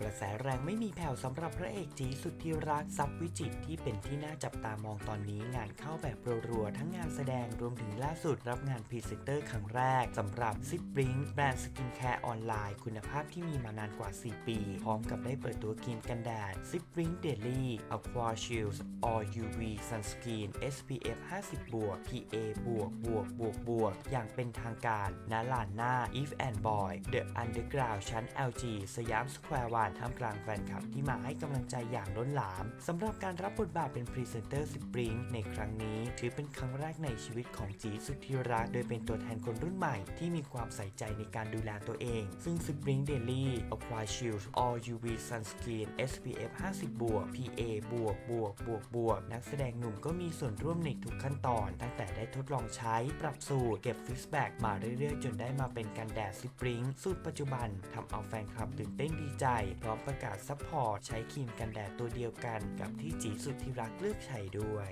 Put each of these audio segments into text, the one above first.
กระแสแรงไม่มีแผ่วสำหรับพระเอกจีสุดที่รักซับวิจิตที่เป็นที่น่าจับตามองตอนนี้งานเข้าแบบรัวๆทั้งงานแสดงรวมถึงล่าสุดรับงานพรีเซนเตอร์ครั้งแรกสำหรับซิปบริงแบรนด์สกินแคร์ออนไลน์คุณภาพที่มีมานานกว่า 4 ปี พร้อมกับได้เปิดตัวครีมกันแดดซิปบริงเดลี่ Aqua Shield All UV Sunscreen SPF 50บวก PA บวกบวกบวกบวกอย่างเป็นทางการณลานหน้า If and Boy The Underground ชั้น LG สยามสแควร์วันานท่ามกลางแฟนคลับที่มาให้กำลังใจอย่างล้นหลามสำหรับการรับบทบาทเป็นพรีเซนเตอร์ซิปริงในครั้งนี้ ถือเป็นครั้งแรกในชีวิตของจีสุดที่รัก โดยเป็นตัวแทนคนรุ่นใหม่ที่มีความใส่ใจในการดูแลตัวเอง ซึ่ง Spring Daily Aqua Shield All UV Sunscreen SPF 50บวก PA บวกบวกบวกบวกนักแสดงหนุ่มก็มีส่วนร่วมในทุกขั้นตอน ตั้งแต่ได้ทดลองใช้ปรับสูตร เก็บฟีดแบ็กมาเรื่อยๆ จนได้มาเป็นกันแดดซิปริงสูตรปัจจุบันทำเอาแฟนคลับตื่นเต้นดีใจพร้อมประกาศซัพพอร์ตใช้ครีมกันแดดตัวเดียวกันกับที่จีสุดที่รักเลือกใช้ด้วย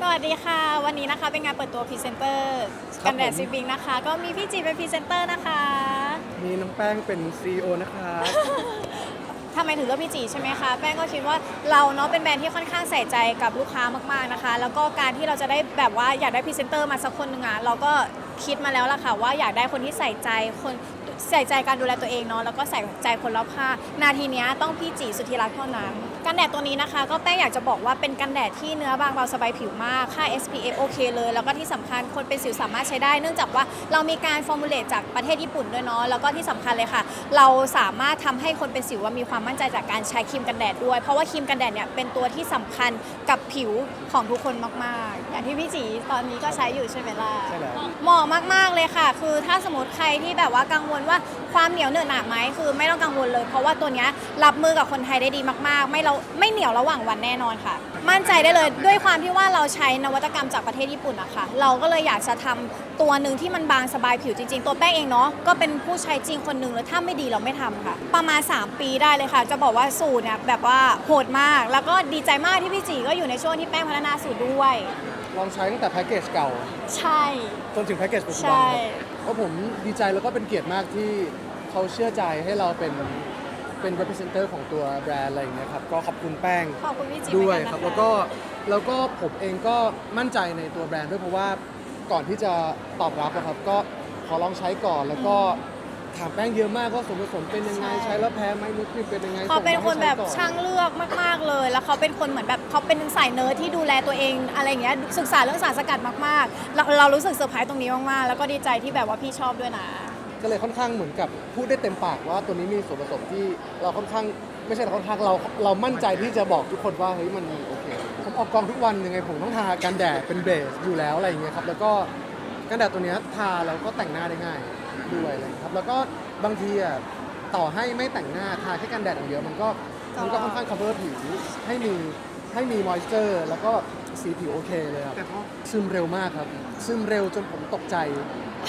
สวัสดีค่ะ วันนี้นะคะเป็นงานเปิดตัวพรีเซนเตอร์ครับกันแดดผมซิบิงนะคะ ก็มีพี่จีเป็นพรีเซนเตอร์นะคะ มีน้องแป้งเป็น CEO นะครับทำไมถึงเลือกพี่จีใช่ไหมคะแป้งก็คิดว่าเราเนาะเป็นแบรนด์ที่ค่อนข้างใส่ใจกับลูกค้ามากๆนะคะ แล้วก็การที่เราจะได้แบบว่าอยากได้พรีเซนเตอร์มาสักคนหนึ่งอะเราก็คิดมาแล้วล่ะค่ะว่าอยากได้คนที่ใส่ใจคน ใส่ใจการดูแลตัวเองเนาะแล้วก็ใส่ใจคนรอบข้างนาทีเนี้ยต้องพี่จีสุธิรักษ์เท่านั้นกันแดดตัวนี้นะคะ ก็แป้งอยากจะบอกว่าเป็นกันแดดที่เนื้อบางเบาสบายผิวมากค่า SPF โอเคเลย แล้วก็ที่สำคัญคนเป็นสิวสามารถใช้ได้ เนื่องจากว่าเรามีการฟอร์มูลเลตจากประเทศญี่ปุ่นด้วยเนาะแล้วก็ที่สำคัญเลยค่ะ เราสามารถทำให้คนเป็นสิวว่ามีความมั่นใจจากการใช้ครีมกันแดดด้วย เพราะว่าครีมกันแดดเนี่ยเป็นตัวที่สำคัญกับผิวของทุกคนมากๆ อย่างที่พี่จีตอนนี้ก็ใช้อยู่ใช่ไหมล่ะใช่แล้วเหมาะมากๆเลยค่ะ คือถ้าสมมติใครที่แบบว่ากังวลว่าความเหนียวเหนอะหนะไหมคือไม่ต้องกังวลเลย เพราะว่าตัวเนี้ยรับมือกับคนไทยได้ดีมากๆ ไม่เราไม่เหนียวระหว่างวันแน่นอนค่ะ มั่นใจได้เลยด้วยความที่ว่าเราใช้นวัตกรรมจากประเทศญี่ปุ่นอะค่ะเราก็เลยอยากจะทำตัวหนึ่งที่มันบางสบายผิวจริง ๆ ตัวแป้งเองเนาะก็เป็นผู้ใช้จริงคนหนึ่งแล้วถ้าไม่ดีเราไม่ทำค่ะ ประมาณ 3 ปีได้เลยค่ะ จะบอกว่าสูตรเนี่ยแบบว่าโหดมาก แล้วก็ดีใจมากที่พี่จีก็อยู่ในช่วงที่แป้งพัฒนาสูตรด้วย ลองใช้ตั้งแต่แพ็กเกจเก่า ใช่ จนถึงแพ็กเกจปัจจุบันใช่ ครับ เพราะผมดีใจแล้วก็เป็นเกียรติมากที่เขาเชื่อใจให้เราเป็นเป็น representator ของตัวแบรนด์อะไรอย่างเงี้ยครับก็ขอบคุณแป้งขอบคุณพี่จีด้วยเหมือนกันครับนะะแล้วก็แล้วก็ผมเองก็มั่นใจในตัวแบรนด์ด้วยเพราะว่าก่อนที่จะตอบรับอะครับก็ขอลองใช้ก่อนแล้วก็ถามแป้งเยอะมากว่าส่วนผสมเป็นยังไงใช้แล้วแพ้ไหมนุชเป็นยังไงเขาเป็นคนแบบส่งมให้ใก่อช่างเลือกมาก ๆเลย แล้วเขาเป็นคนเหมือนแบบเขาเป็นสายเนิร์ดที่ดูแลตัวเองอะไรอย่างเงี้ยศึกษาเรื่องสารสกัดมากๆ เราเรารู้สึกเซอร์ไพรส์ตรงนี้มากๆ แล้วก็ดีใจที่แบบว่าพี่ชอบด้วยนะ ก็เลยค่อนข้างเหมือนกับพูดได้เต็มปากว่าตัวนี้มีส่วนผสมที่เราค่อนข้างไม่ใช่เราค่อนข้างเราเรามั่นใจที่จะบอกทุกคนว่าเฮ้ยมันโอเคผมออกกองทุกวันยังไงผมต้องทากันแดดเป็นเบสอยู่แล้วอะไรอย่างเงี้ยครับแล้วก็กันแดดตัวเนี้ยทาแล้วก็แต่งหน้าได้ง่ายด้วยอะไรอย่างเลยครับแล้วก็บางทีอะต่อให้ไม่แต่งหน้าทาแค่กันแดดอย่างเดียวมันก็ มันก็ค่อนข้าง cover ผิวให้มีให้มี moisture แล้วก็สีผิวโอเคเลยครับซึมเร็วมากครับ ซึมเร็วจนผมตกใจ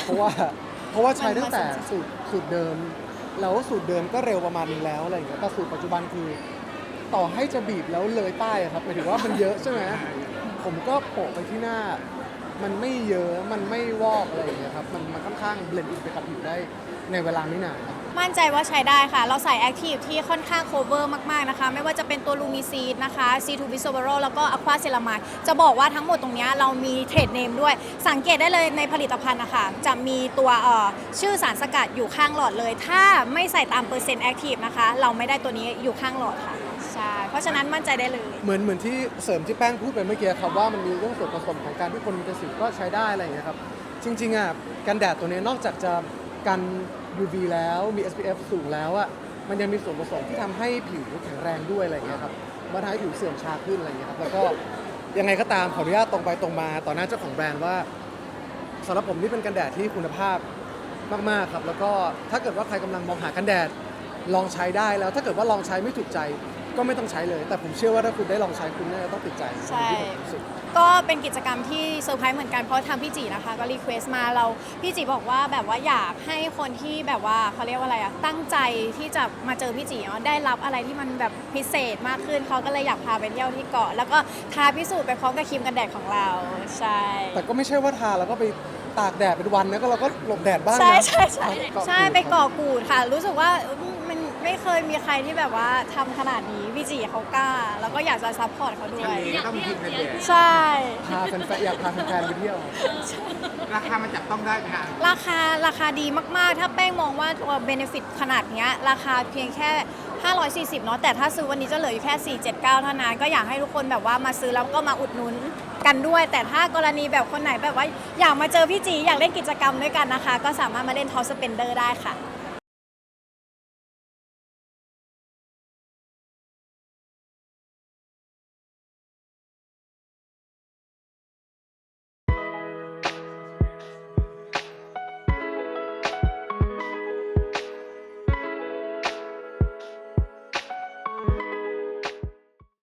เพราะว่าเพราะว่าใช้ตั้งแต่สูตรสูตรเดิม แล้วสูตรเดิมก็เร็วประมาณนึงแล้วอะไรอย่างเงี้ยแต่สูตรปัจจุบันคือ ต่อให้จะบีบแล้วเลยป้ายอะครับหมายถึงว่ามันเยอะใช่ไหมผมก็โปะไปที่หน้า มันไม่เยอะมันไม่วอกอะไรอย่างเงี้ยครับมันมันค่อนข้างเบลนด์อินไปกับผิวได้ในเวลาไม่นานครับ มั่นใจว่าใช้ได้ค่ะ เราใส่แอคทีฟที่ค่อนข้างโคเวอร์มาก ๆ นะคะ ไม่ว่าจะเป็นตัวลูมิซีดนะคะ C2 b i s o b a r o แล้วก็ Aqua c e r a m i d จะบอกว่าทั้งหมดตรงนี้เรามีเทรดเนมด้วย สังเกตได้เลยในผลิตภัณฑ์นะคะจะมีตัวชื่อสารสกัดอยู่ข้างหลอดเลย ถ้าไม่ใส่ตามเปอร์เซ็นต์แอคทีฟนะคะ เราไม่ได้ตัวนี้อยู่ข้างหลอดค่ะใช่เพราะฉะนั้นมั่นใจได้เลย เหมือนเหมือนที่เสริมที่แป้งพูดไปเมื่อกี้ครับว่ามันมีเรื่องส่วนผสมของการที่คนมีกระสิวก็ใช้ได้อะไรอย่างเงี้ยครับจริงๆอะกันแดดตัวนี้นอกจากจะกัน UV แล้วมี SPF สูงแล้วอะมันยังมีส่วนผสมที่ทำให้ผิวแข็งแรงด้วยอะไรอย่างเงี้ยครับมาทำให้ผิวเสื่อมช้าขึ้นอะไรอย่างเงี้ยครับแล้วก็ยังไงก็ตามขออนุญาตตรงไปตรงมาต่อหน้าเจ้าของแบรนด์ว่าสำหรับผมนี่เป็นกันแดดที่คุณภาพมากๆครับแล้วก็ถ้าเกิดว่าใครกำลังมองหากันแดดลองใช้ได้แล้ว ถ้าเกิดว่าลองใช้ไม่ถูกใจ ก็ไม่ต้องใช้เลย แต่ผมเชื่อว่าถ้าคุณได้ลองใช้คุณน่าจะต้องติดใจใช่ ที่ผมรู้สึก ก็เป็นกิจกรรมที่เซอร์ไพรส์เหมือนกันเพราะทางพี่จีนะคะก็รีเควสต์มาเราพี่จีบอกว่าแบบว่าอยากให้คนที่แบบว่าเขาเรียกว่าอะไรอะตั้งใจที่จะมาเจอพี่จีเนาะได้รับอะไรที่มันแบบพิเศษมากขึ้นเขาก็เลยอยากพาไปเที่ยวที่เกาะแล้วก็ทาพิสูจน์ไปพร้อมกับครีมกันแดดของเราใช่ แต่ก็ไม่ใช่ว่าทาแล้วก็ไปตากแดดเป็นวันนะก็เราก็หลบแดดบ้างนะใช่ใช่ใช่เกาะใช่กูดไปเกาะกูดค่ะ รู้สึกว่าอืมมัน ไม่เคยมีใครที่แบบว่าทำขนาดนี้พี่จีเขากล้า แล้วก็อยากจะซัพพอร์ตเขาด้วยต้องมีทีมกันแดดใช่ พาแฟนๆอยากพาแฟนๆไปเที่ยว ราคามันจับต้องได้ไหมคะราคาราคาดีมาก ๆ ถ้าแป้งมองว่าตัวเบนฟิตขนาดเนี้ย ราคาเพียงแค่ 540 เนาะแต่ถ้าซื้อวันนี้จะเหลืออยู่แค่ 479 เท่านั้น ก็อยากให้ทุกคนแบบว่ามาซื้อแล้วก็มาอุดหนุนกันด้วย แต่ถ้ากรณีแบบคนไหนแบบว่าอยากมาเจอพี่จี อยากเล่นกิจกรรมด้วยกันนะคะ ก็สามารถมาเล่นทอสเปนเดอร์ได้ค่ะ